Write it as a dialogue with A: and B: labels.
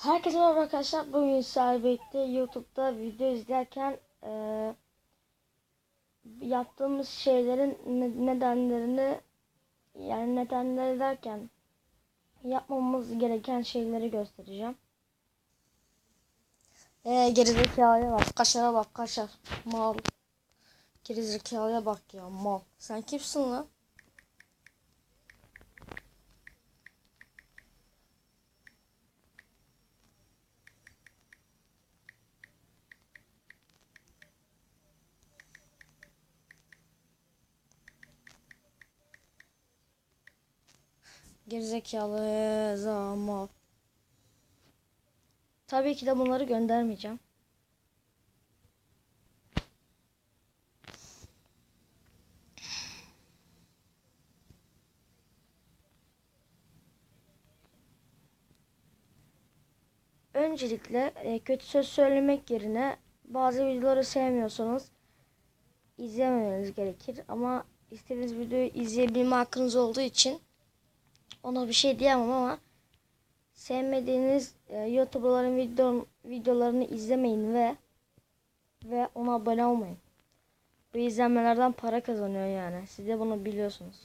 A: Herkese merhaba arkadaşlar. Bugün birlikte YouTube'da video izlerken eee, yaptığımız şeylerin ne- nedenlerini yani nedenleri derken yapmamamız gereken şeyleri göstereceğim. Eee gerizekalıya bak. Kaşara bak kaşar. Mal. Gerizekalıya bak ya mal. Sen kimsin lan? Gerizekalı zaman. Tabii ki de bunları göndermeyeceğim. Öncelikle e, kötü söz söylemek yerine bazı videoları sevmiyorsanız izlememeniz gerekir. Ama istediğiniz videoyu izleyebilme hakkınız olduğu için ona bir şey diyemem ama sevmediğiniz e, YouTuber'ların video, videolarını izlemeyin ve ve ona abone olmayın. Bu izlenmelerden para kazanıyor yani. Siz de bunu biliyorsunuz.